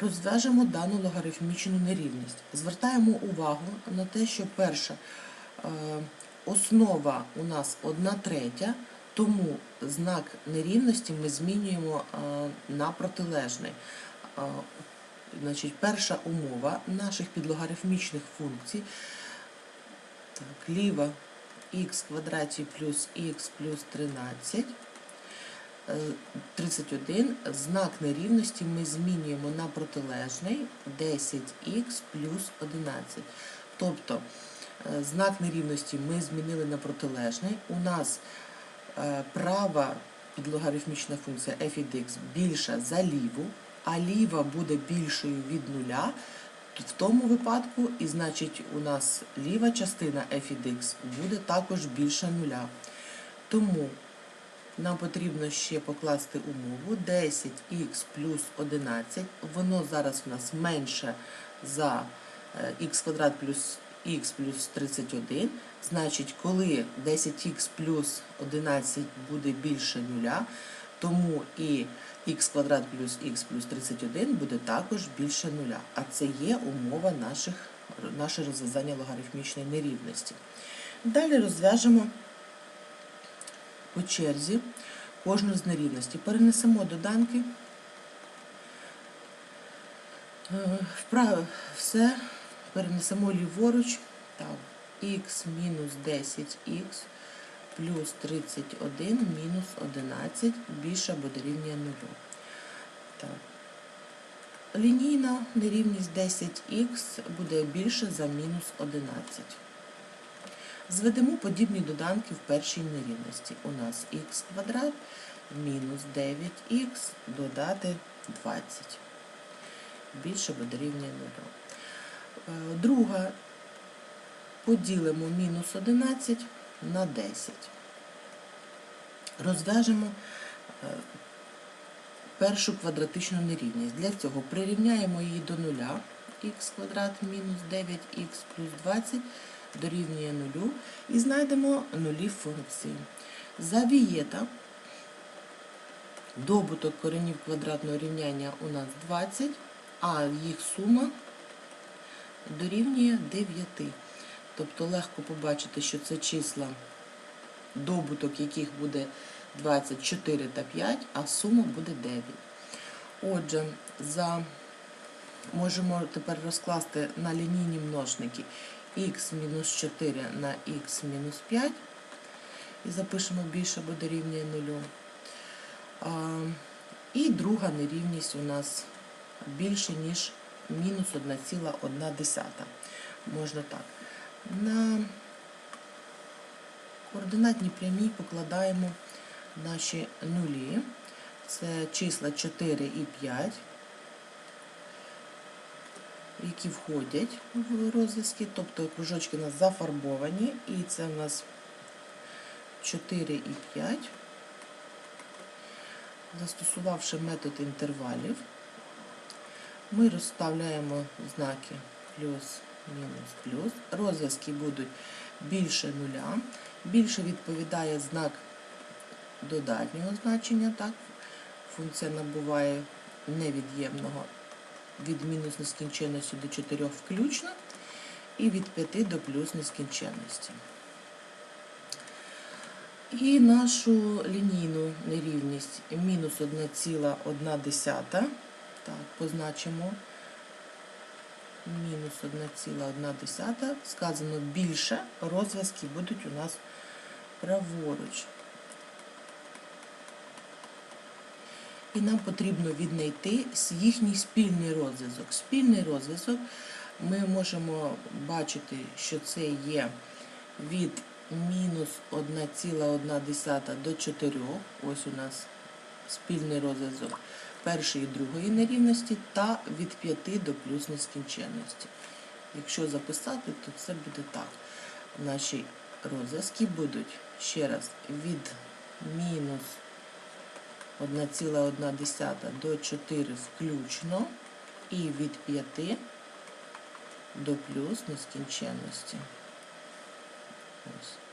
Розв'яжемо дану логарифмічну нерівність. Звертаємо увагу на те, що перша е, основа у нас 1 третя, тому знак нерівності ми змінюємо е, на протилежний. Е, Значить, перша умова наших підлогарифмічних функцій. Так, ліва х квадраті плюс х плюс 13. Е, 31. Знак нерівності ми змінюємо на протилежний 10х плюс 11. Тобто е, знак нерівності ми змінили на протилежний. У нас е, права підлогарифмічна функція f від x більша за ліву, а ліва буде більшою від нуля. В тому випадку, і значить, у нас ліва частина f від x буде також більша нуля. Тому нам потрібно ще покласти умову 10х плюс 11. Воно зараз у нас менше за х квадрат плюс х плюс 31. Значить, коли 10х плюс 11 буде більше нуля, тому і х квадрат плюс х плюс 31 буде також більше нуля. А це є умова наших, наше розв'язання логарифмічної нерівності. Далі розв'яжемо по черзі кожну з нерівностей. Перенесемо доданки. Е, Вправо все перенесемо ліворуч. Так, х мінус 10х плюс 31 мінус 11 більше або дорівнює 0. Так. Лінійна нерівність 10х буде більше за мінус 11. Зведемо подібні доданки в першій нерівності. У нас х квадрат мінус 9х додати 20. Більше або дорівнює 0. Е, Друга поділимо мінус 11 на 10. Розв'яжемо е, першу квадратичну нерівність. Для цього прирівняємо її до нуля. х квадрат мінус 9х плюс 20 дорівнює нулю і знайдемо нулі функції. За вієта добуток коренів квадратного рівняння у нас 20, а їх сума дорівнює 9. Тобто легко побачити, що це числа, добуток яких буде 24 та 5, а сума буде 9. Отже, за... можемо тепер розкласти на лінійні множники х мінус 4 на х мінус 5 і запишемо більше, бо дорівнює 0. І друга нерівність у нас більше, ніж мінус 1,1. Можна так. На координатній прямій покладаємо наші нулі. Це числа 4 і 5, які входять в розв'язки, тобто кружочки у нас зафарбовані, і це у нас 4 і 5. Застосувавши метод інтервалів, ми розставляємо знаки плюс, мінус, плюс. Розв'язки будуть більше нуля. Більше відповідає знак додатнього значення. Так? Функція набуває невід'ємного від мінус нескінченності до 4 включно і від 5 до плюс нескінченності. І нашу лінійну нерівність мінус 1,1. Так, позначимо мінус 1,1. Сказано більше, розв'язки будуть у нас праворуч. І нам потрібно віднайти їхній спільний розв'язок. Спільний розв'язок ми можемо бачити, що це є від мінус 1,1 до 4. Ось у нас спільний розв'язок першої і другої нерівності та від 5 до плюс нескінченності. Якщо записати, то це буде так. Наші розв'язки будуть ще раз від мінус 1,1 до 4 включно і від 5 до плюс нескінченності. Ось.